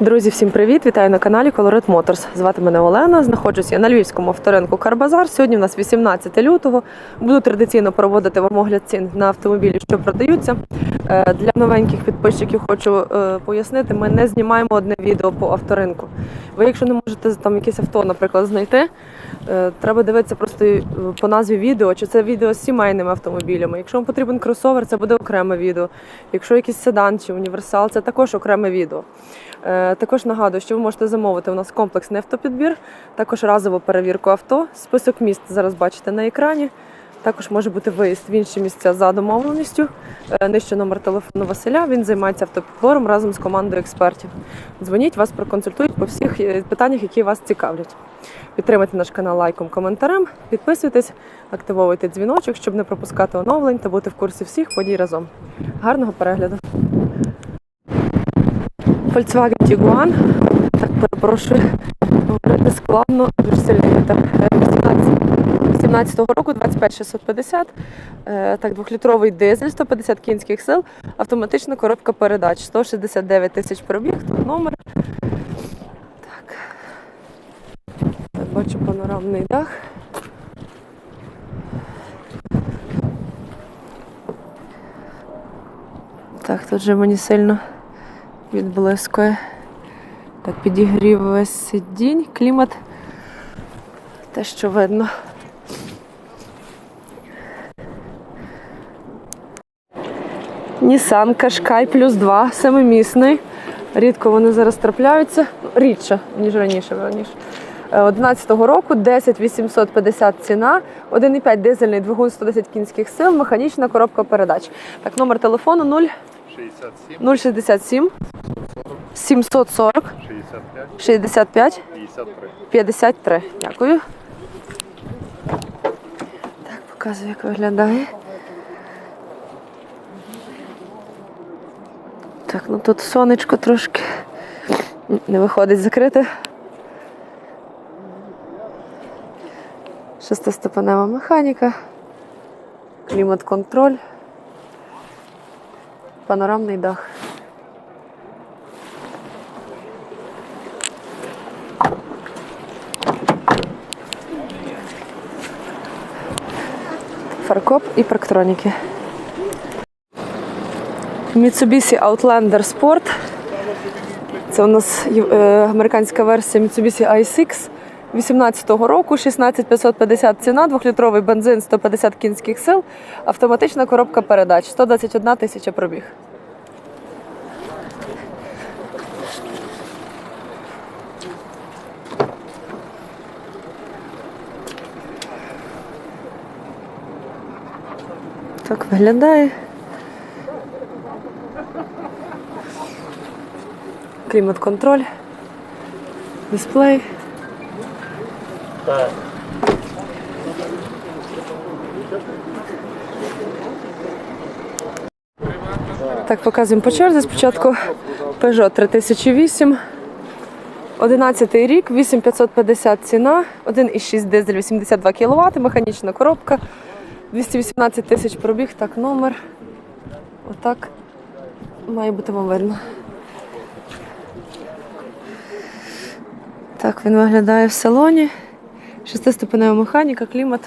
Друзі, всім привіт! Вітаю на каналі Colored Motors. Звати мене Олена. Знаходжусь я на львівському авторинку Карбазар. Сьогодні у нас 18 лютого. Буду традиційно проводити вам огляд цін на автомобілі, що продаються. Е, Для новеньких підписчиків хочу е, пояснити, ми не знімаємо одне відео по авторинку. Ви, якщо не можете там якесь авто, наприклад, знайти, е, треба дивитися просто по назві відео, чи це відео з сімейними автомобілями. Якщо вам потрібен кросовер, це буде окреме відео. Якщо якийсь седан чи універсал, це також окреме відео. Також нагадую, що ви можете замовити у нас комплексний автопідбір, також разову перевірку авто. Список міст зараз бачите на екрані. Також може бути виїзд в інші місця за домовленістю. Е, Нижче номер телефону Василя. Він займається автопідбором разом з командою експертів. Дзвоніть, вас проконсультують по всіх е, питаннях, які вас цікавлять. Підтримайте наш канал лайком, коментарем, підписуйтесь, активовуйте дзвіночок, щоб не пропускати оновлень та бути в курсі всіх подій разом. Гарного перегляду! Volkswagen Tiguan. Так, перепрошую, говорити складно, дуже сильний вітер. Е, 18 17-го року 25650. Е, Так, двохлітровий дизель, 150 кінських сил, автоматична коробка передач, 169 тисяч пробіг, тут номер. Так. Так, бачу панорамний дах. Так, тут же мені сильно відблискує. Так, підігрів весь сидінь, клімат. Те, що видно. Nissan Qashqai плюс 2, семимісний. Рідко вони зараз трапляються. Рідше, ніж раніше, раніше. 11-го року 10 850 ціна, 1,5 дизельний двигун 110 кінських сил, механічна коробка передач. Так, номер телефону 0 67, 067 740 65, 65 53. 53. Дякую. Так, показую, як виглядає. Так, ну тут сонечко трошки не виходить закрити. Шестиступенева механіка, клімат-контроль, панорамний дах. Фаркоп і парктроніки. Mitsubishi Outlander Sport. Це у нас е, американська версія Mitsubishi ISX 18-го року, 16550 ціна, двохлітровий бензин, 150 кінських сил, автоматична коробка передач, 121 тисяча пробіг. Так виглядає. Клімат-контроль, дисплей. Так, показуємо по черзі. Спочатку Peugeot 3008. 11 рік, 8550 ціна, 1,6 дизель, 82 кВт, механічна коробка, 218 тисяч пробіг, так, номер. Отак має бути вам видно. Так він виглядає в салоні. Шестиступенева механіка, клімат.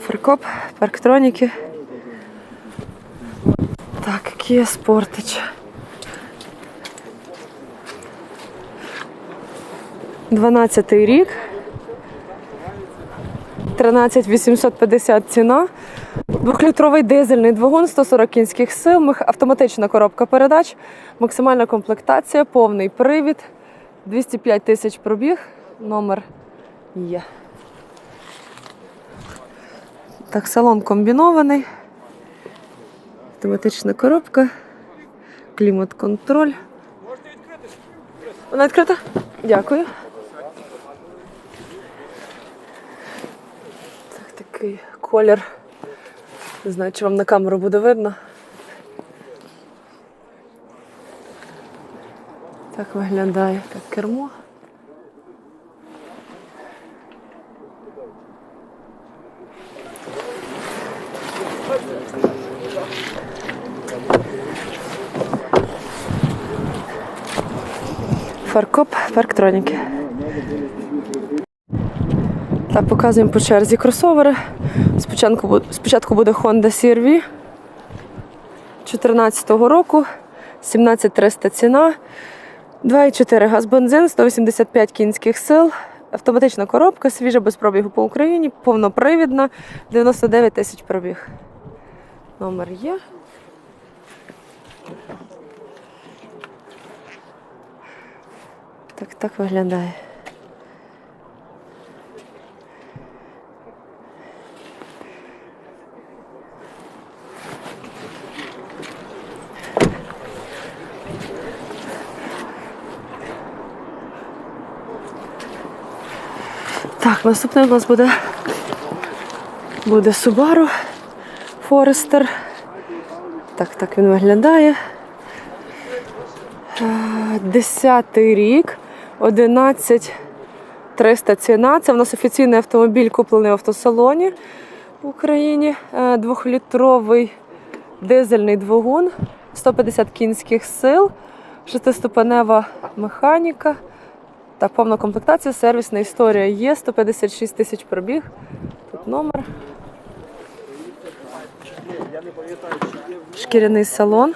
Фаркоп, парктроніки. Так, Kia Sportage. 12 рік. 13 850 ціна. Двохлітровий дизельний двигун, 140 кінських сил, автоматична коробка передач, максимальна комплектація, повний привід, 205 тисяч пробіг, номер є. Так, салон комбінований, автоматична коробка, клімат-контроль. Вона відкрита? Дякую. такий колір. Не знаю, чи вам на камеру буде видно. Так виглядає так кермо. Фаркоп парктроніки. Так, показуємо по черзі кросовери. Спочатку, спочатку буде Honda CR-V 14-го року, 17300 ціна, 2,4 газ бензин, 185 кінських сил, автоматична коробка, свіжа без пробігу по Україні, повнопривідна, 99 тисяч пробіг. Номер є. Так, так виглядає. Наступний у нас буде, буде Subaru Forester. Так, так він виглядає. Е, Десятий рік, 11 300 ціна. Це в нас офіційний автомобіль, куплений в автосалоні в Україні. Е, Двохлітровий дизельний двигун, 150 кінських сил, шестиступенева механіка. Так, повна комплектація, сервісна історія є, 156 тисяч пробіг. Тут номер. Шкіряний салон.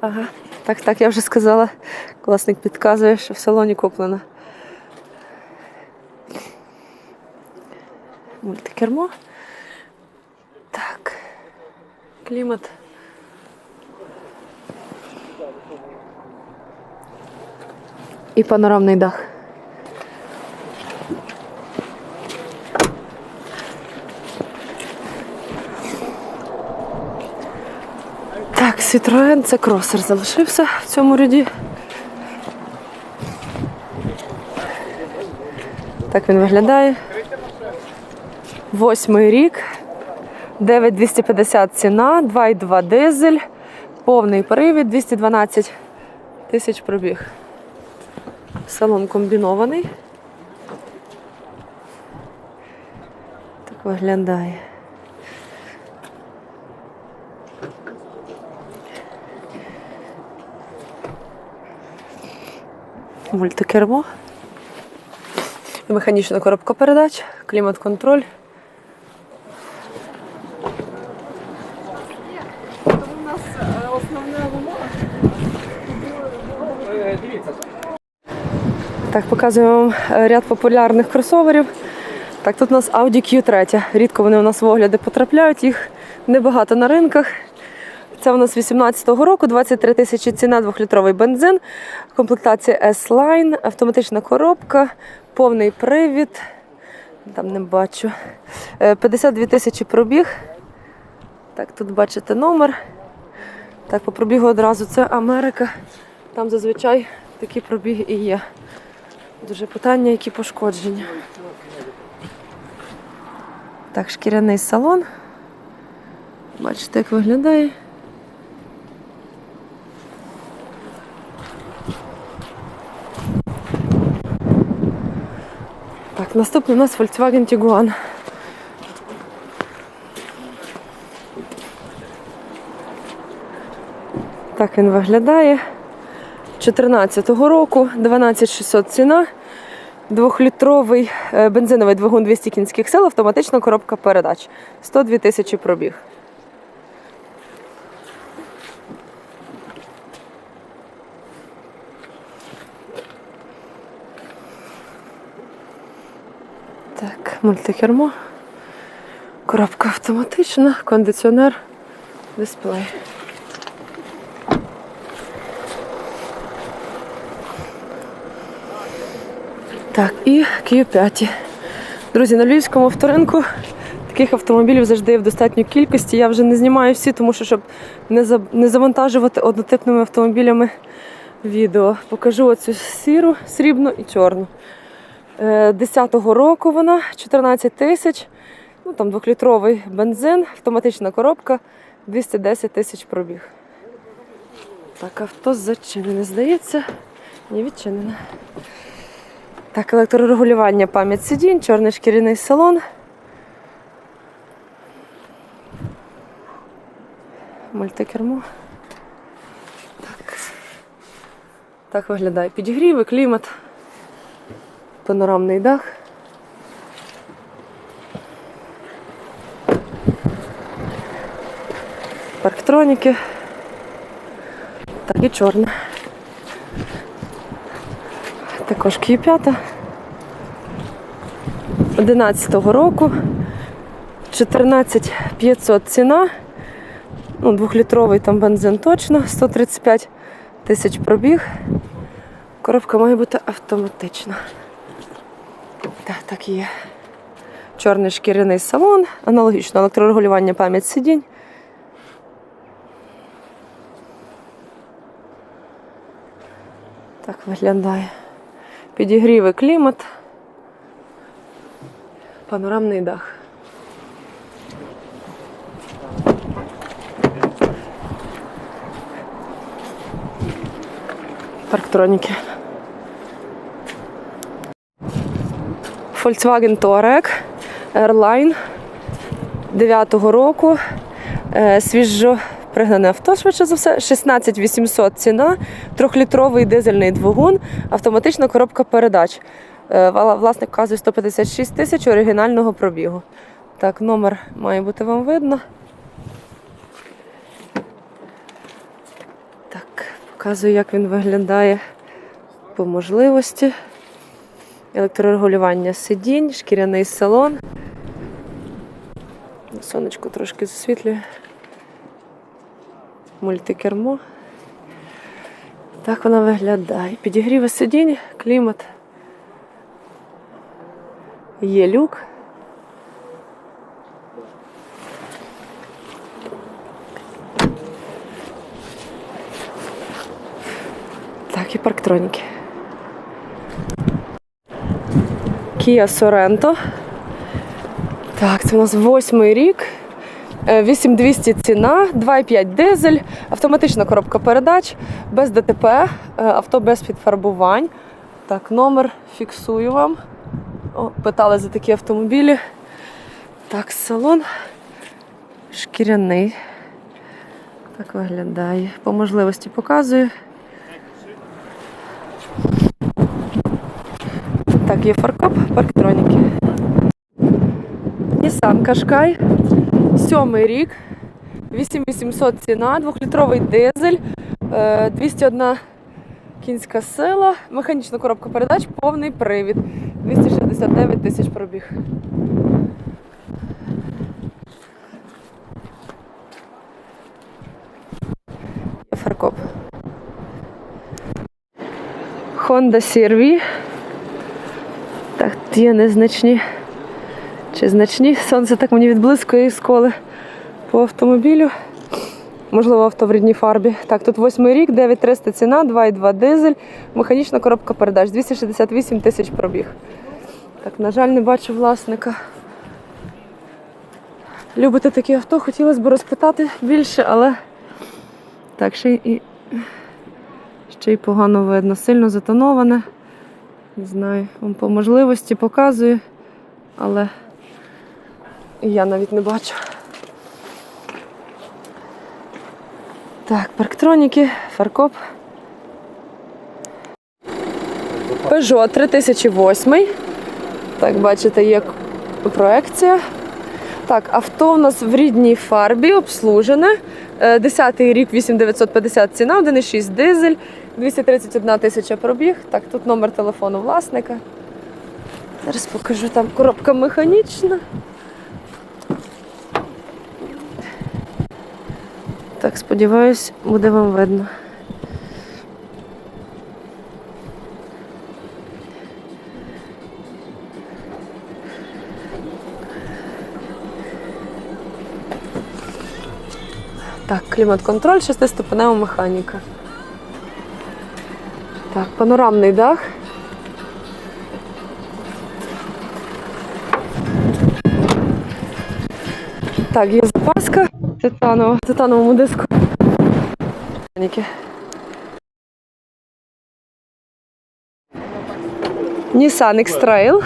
Ага, так, так, я вже сказала. Власник підказує, що в салоні куплено. Мультикермо. Так. Клімат. І панорамний дах. Так, Citroen це кросер залишився в цьому ряді. Так він виглядає. Восьмий рік. 9250 ціна, 2,2 дизель, повний привід, 212 тисяч пробіг. Салон комбінований. Так виглядає. Мультикермо. Механічна коробка передач, клімат-контроль. Так, показуємо вам е, ряд популярних кросоверів. Так, тут у нас Audi Q3. Рідко вони у нас в огляди потрапляють, їх небагато на ринках. Це у нас 18-го року, 23 тисячі ціна, 2-літровий бензин, комплектація S-Line, автоматична коробка, повний привід. Там не бачу. Е, 52 тисячі пробіг. Так, тут бачите номер. Так, по пробігу одразу це Америка. Там зазвичай такі пробіги і є. Дуже питання, які пошкодження. Так, шкіряний салон. Бачите, як виглядає. Так, наступний у нас Volkswagen Tiguan. Так він виглядає. 14-го року, 12600 ціна. Двохлітровий е, бензиновий двигун 200 кінських сил, автоматична коробка передач. 102 тисячі пробіг. Так, мультикермо. Коробка автоматична, кондиціонер, дисплей. Так, і Q5. Друзі, на львівському авторинку таких автомобілів завжди є в достатньої кількості. Я вже не знімаю всі, тому що щоб не завантажувати однотипними автомобілями відео. Покажу оцю сіру, срібну і чорну. Е, 10-го року вона 14 тисяч. Ну там двохлітровий бензин, автоматична коробка, 210 тисяч пробіг. Так, авто зачинене, здається. Ні, відчинене. Так, електрорегулювання пам'ять сидінь, чорний шкіряний салон. Мультикермо. Так. Так виглядає підігріви, клімат, панорамний дах. Парктроніки. Так, і чорне. Також Q5. 11-го року. 14 500 ціна. Ну, двохлітровий там бензин точно, 135 тисяч пробіг. Коробка має бути автоматична. Так, так і є. Чорний шкіряний салон, аналогічно електрорегулювання пам'ять сидінь. Так виглядає. Підігріви клімат. Панорамний дах. Парктроніки. Volkswagen Touareg Airline 9-го року. Е, Свіжо пригнане авто, швидше за все. 16 800 ціна, трьохлітровий дизельний двигун, автоматична коробка передач. Е, Власник вказує 156 тисяч оригінального пробігу. Так, номер має бути вам видно. Так, показую, як він виглядає по можливості. Електрорегулювання сидінь, шкіряний салон. Сонечко трошки засвітлює. Мультикермо. Так вона виглядає. Підігріви сидінь, клімат. Є люк. Так, і парктроніки. Kia Sorento. Так, це у нас восьмий рік. Е, 8200 ціна, 2,5 дизель, автоматична коробка передач, без ДТП, е, авто без підфарбувань. Так, номер фіксую вам. О, питали за такі автомобілі. Так, салон шкіряний. Так виглядає. По можливості показую. Так, є фаркоп, парктроніки. Nissan Qashqai, сьомий рік, 8800 ціна, двохлітровий дизель, е, 201 кінська сила, механічна коробка передач, повний привід, 269 тисяч пробіг. Фаркоп. Honda CR-V. Так, є незначні чи значні. Сонце так мені відблискує із коли по автомобілю. Можливо, авто в рідній фарбі. Так, тут восьмий рік, 9300 ціна, 2,2 дизель, механічна коробка передач, 268 тисяч пробіг. Так, на жаль, не бачу власника. Любите такі авто, хотілося б розпитати більше, але так, ще й, ще й погано видно. Сильно затоноване. Не знаю, вам по можливості показую, але я навіть не бачу. Так, парктроніки, фаркоп. Peugeot 3008. Так, бачите, є проекція. Так, авто у нас в рідній фарбі, обслужене. Е, 10-й рік 8950 ціна, 1,6 дизель, 231 тисяча пробіг. Так, тут номер телефону власника. Зараз покажу, там коробка механічна. Так, сподіваюсь, буде вам видно. Так, клімат-контроль, шестиступенева механіка. Так, панорамний дах. Так, є запаска титанова, титановому диску. Nissan X-Trail.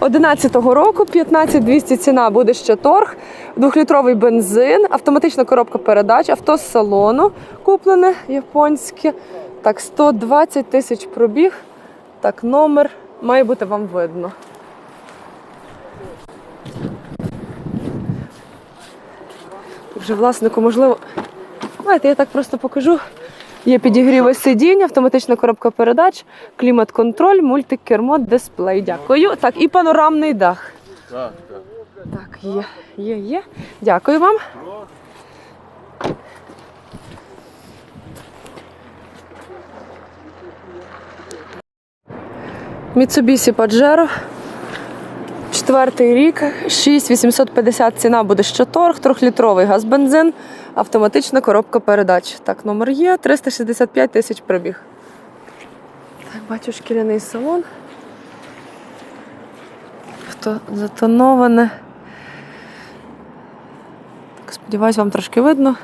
11-го року, 15200 ціна буде ще торг, двохлітровий бензин, автоматична коробка передач, авто з салону куплене японське. Так, 120 тисяч пробіг. Так, номер має бути вам видно. Вже власнику, можливо. Давайте я так просто покажу. Є підігріви сидінь, автоматична коробка передач, клімат-контроль, мультикермо, дисплей. Дякую. Так, і панорамний дах. Так, є, є, є. Дякую вам. Mitsubishi Pajero. Четвертий рік, 6850 ціна буде ще торг, трьохлітровий газ бензин, автоматична коробка передач. Так, номер є, 365 тисяч пробіг. Так, бачу шкіряний салон. Авто затоноване. Так, сподіваюсь, вам трошки видно.